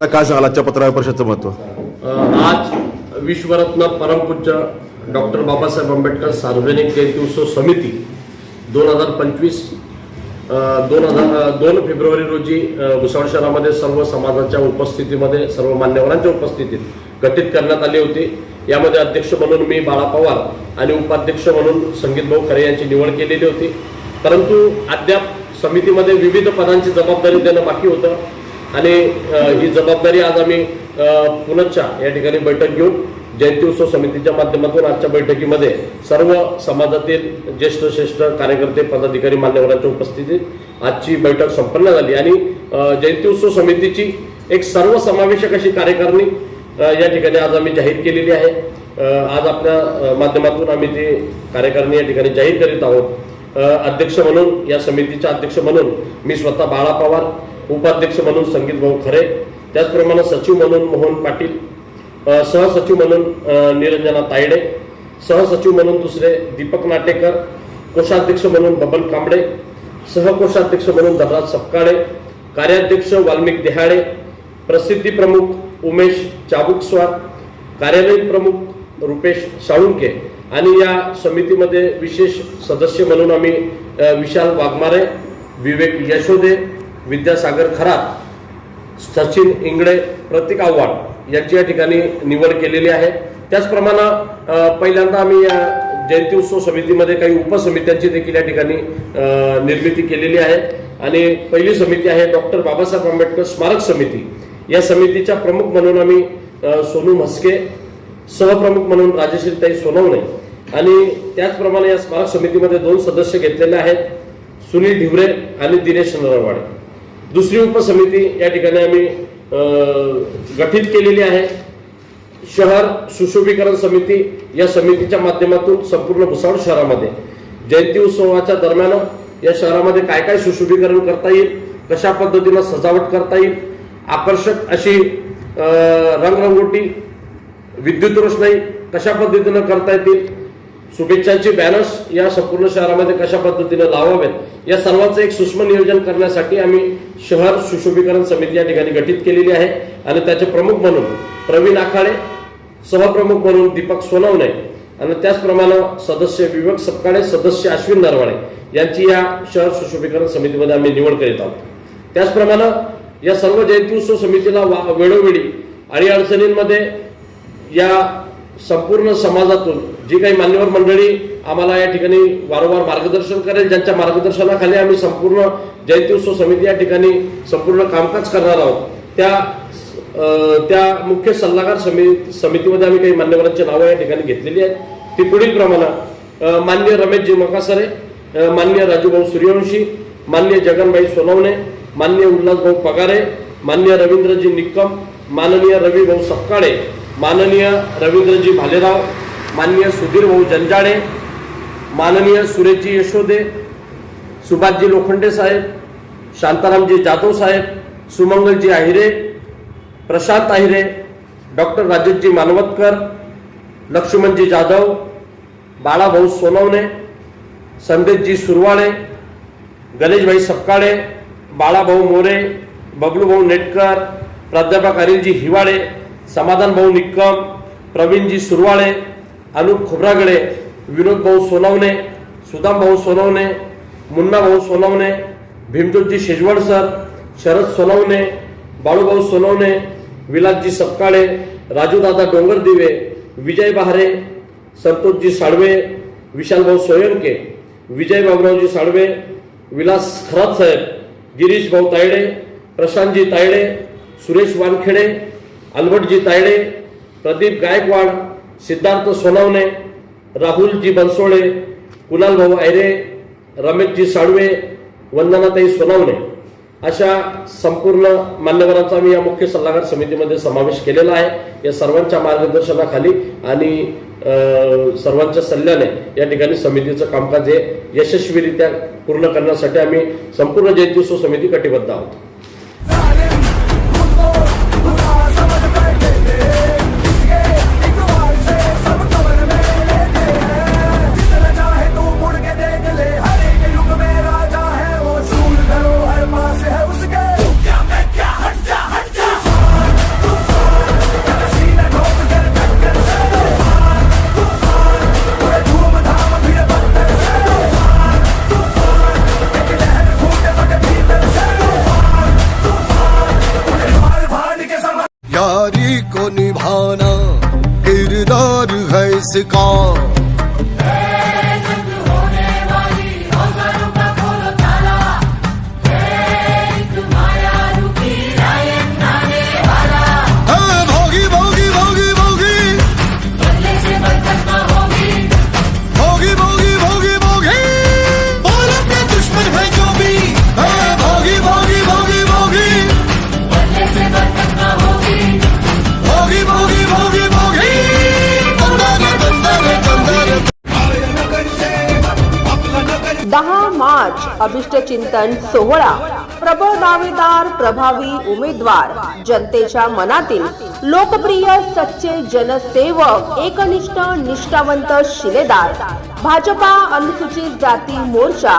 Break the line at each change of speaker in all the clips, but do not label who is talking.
काय सांगाल आजच्या पत्रकार परिषदचं
महत्त्व आज विश्वरत्न परमपूज्य डॉक्टर बाबासाहेब आंबेडकर सार्वजनिक जयंती उत्सव समिती दोन हजार पंचवीस दोन हजार दोन फेब्रुवारी रोजी भुसावळ शहरामध्ये सर्व समाजाच्या उपस्थितीमध्ये सर्व मान्यवरांच्या उपस्थितीत गठीत करण्यात आली होती. यामध्ये अध्यक्ष म्हणून मी बाळा पवार आणि उपाध्यक्ष म्हणून संगीत भाऊ खरे यांची निवड केलेली होती. परंतु अद्याप समितीमध्ये विविध पदांची जबाबदारी देणं बाकी होतं. आणि ही जबाबदारी आज आम्ही अ, या ठिकाणी बैठक घेऊन जयंती उत्सव समितीच्या माध्यमातून आजच्या बैठकीमध्ये सर्व समाजातील ज्येष्ठ श्रेष्ठ कार्यकर्ते पदाधिकारी मान्यवरांच्या उपस्थितीत आजची बैठक संपन्न झाली. आणि जयंती उत्सव समितीची एक सर्वसमावेशक अशी कार्यकारिणी या ठिकाणी आज आम्ही जाहीर केलेली आहे. आज आपल्या माध्यमातून आम्ही ती कार्यकारिणी या ठिकाणी जाहीर करीत आहोत. अध्यक्ष म्हणून या समितीच्या अध्यक्ष म्हणून मी स्वतः बाळा पवार उपाध्यक्ष म्हणून संगीत भाऊ खरे त्याचप्रमाणे सचिव म्हणून मोहन पाटील सहसचिव म्हणून निरंजना तायडे सहसचिव म्हणून दुसरे दीपक नाटेकर कोषाध्यक्ष म्हणून बबन कांबळे सहकोषाध्यक्ष म्हणून धनराज सपकाळे कार्याध्यक्ष वाल्मिक देहाडे प्रसिद्धी प्रमुख उमेश चाबुकस्वार कार्यालयीन प्रमुख रुपेश साळुंके आणि या समितीमध्ये विशेष सदस्य म्हणून आम्ही विशाल वाघमारे विवेक यशोदे विद्यासागर खरात सचिन इंगळे प्रतीक आव्हाड यांची या ठिकाणी निवड केलेली आहे. त्याचप्रमाणे पहिल्यांदा आम्ही या जयंती उत्सव समितीमध्ये काही उपसमित्यांची देखील या ठिकाणी निर्मिती केलेली आहे. आणि पहिली समिती आहे डॉक्टर बाबासाहेब आंबेडकर स्मारक समिती. या समितीच्या प्रमुख म्हणून आम्ही सोनू म्हस्के सहप्रमुख म्हणून राजश्रीताई सोनवणे आणि त्याचप्रमाणे या स्मारक समितीमध्ये दोन सदस्य घेतलेले आहेत सुनील ढिवरे आणि दिनेश नरवाडे. दुसरी उपसमिती या ठिकाणी आम्ही गठित गठीत केलेली आहे. शहर सुशोभीकरण समिती या समितीच्या माध्यमातून संपूर्ण भुसावळ शहरामध्ये. जयंती उत्सवाच्या दरम्यान या शहरामध्ये काय काय सुशोभीकरण करता येईल कशा पद्धतीनं सजावट करता येईल आकर्षक अशी रंगरंगोटी विद्युत रोषणाई कशा पद्धतीनं करता येतील शुभेच्छांची बॅनर्स या संपूर्ण शहरामध्ये कशा पद्धतीने लावावेत या सर्वांचं एक सूक्ष्म नियोजन करण्यासाठी आम्ही शहर सुशोभीकरण समिती या ठिकाणी गठीत केलेली आहे. आणि त्याचे प्रमुख म्हणून प्रवीण आखाडे सहप्रमुख म्हणून दीपक सोनवणे आणि त्याचप्रमाणे सदस्य विवेक सपकाळे सदस्य अश्विन नरवाडे यांची या शहर सुशोभीकरण समितीमध्ये आम्ही निवड करीत आहोत. त्याचप्रमाणे या सर्व जयंती उत्सव समितीला वा- वेळोवेळी अडीअडचणींमध्ये या संपूर्ण समाजातून जी काही मान्यवर मंडळी आम्हाला या ठिकाणी वारंवार मार्गदर्शन करेल ज्यांच्या मार्गदर्शनाखाली आम्ही संपूर्ण जयंती उत्सव समिती या ठिकाणी संपूर्ण कामकाज करणार आहोत. त्या त्या मुख्य सल्लागार समिती समितीमध्ये आम्ही काही मान्यवरांची नावं या ठिकाणी घेतलेली आहेत. ती पुढील प्रमाणे मान्य रमेशजी मकासरे मान्य राजूभाऊ सूर्यवंशी मान्य जगनबाई सोनवणे मान्य उल्हासभाऊ पगारे मान्य रवींद्रजी निक्कम माननीय रविभाऊ सपकाळे माननीय रवींद्रजी भालेराव माननीय सुधीर भाऊ माननीय सुरेशजी यशोदे सुभाषजी लोखंडे साहेब शांतारामजी जाधव साहेब सुमंगलजी आहिरे प्रशांत आहिरे डॉक्टर राजेशजी मानवतकर लक्ष्मणजी जाधव बाळाभाऊ सोनवणे संदेशजी सुरवाळे गणेशभाई सपकाळे बाळाभाऊ मोरे बबलूभाऊ नेटकर प्राध्यापक अनिलजी हिवाळे समाधान भाऊ निक्कम प्रवीणजी सुरवाळे अनुप खोब्रागडे विनोदभाऊ सोनवणे सुदामभाऊ सोनवणे मुन्नाभाऊ सोनवणे भीमजोतजी शेजवड सर शरद सोनवणे बाळूभाऊ सोनवणे विलासजी सपकाळे राजूदादा डोंगरदिवे विजय बहारे संतोषजी साळवे विशालभाऊ सोयंके विजय बाबूरावजी साळवे विलास खरात साहेब गिरीश भाऊ तायडे प्रशांतजी तायडे सुरेश वानखेडे अलबटजी तायडे प्रदीप गायकवाड सिद्धार्थ सोनवणे राहुलजी बनसोळे कुणाल भाऊ आयरे रमेशजी साळवे वंदनाताई सोनवणे. अशा संपूर्ण मान्यवरांचा आम्ही या मुख्य सल्लागार समितीमध्ये समावेश केलेला आहे. या सर्वांच्या मार्गदर्शनाखाली आणि सर्वांच्या सल्ल्याने या ठिकाणी समितीचं कामकाज हे यशस्वीरित्या पूर्ण करण्यासाठी आम्ही संपूर्ण जयंत्युत्सव समिती कटिबद्ध आहोत.
किसको
दहा मार्च अभिष्ट चिंतन सोहळा. प्रबळ दावेदार प्रभावी उमेदवार. जनतेच्या मनातील लोकप्रिय सच्चे जनसेवक एकनिष्ठ निष्ठावंत शिलेदार. भाजपा अनुसूचित जाती मोर्चा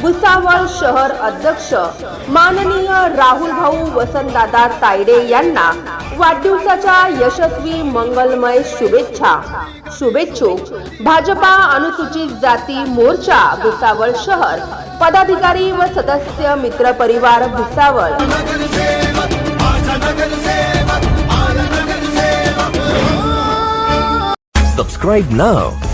भुसावळ शहर अध्यक्ष माननीय राहुल भाऊ वसंतदादा तायडे यांना वाढदिवसाच्या यशस्वी मंगलमय शुभेच्छा. शुभेच्छुक भाजपा अनुसूचित जाती मोर्चा भुसावळ शहर पदाधिकारी व सदस्य मित्र परिवार भुसावळ.
Subscribe now.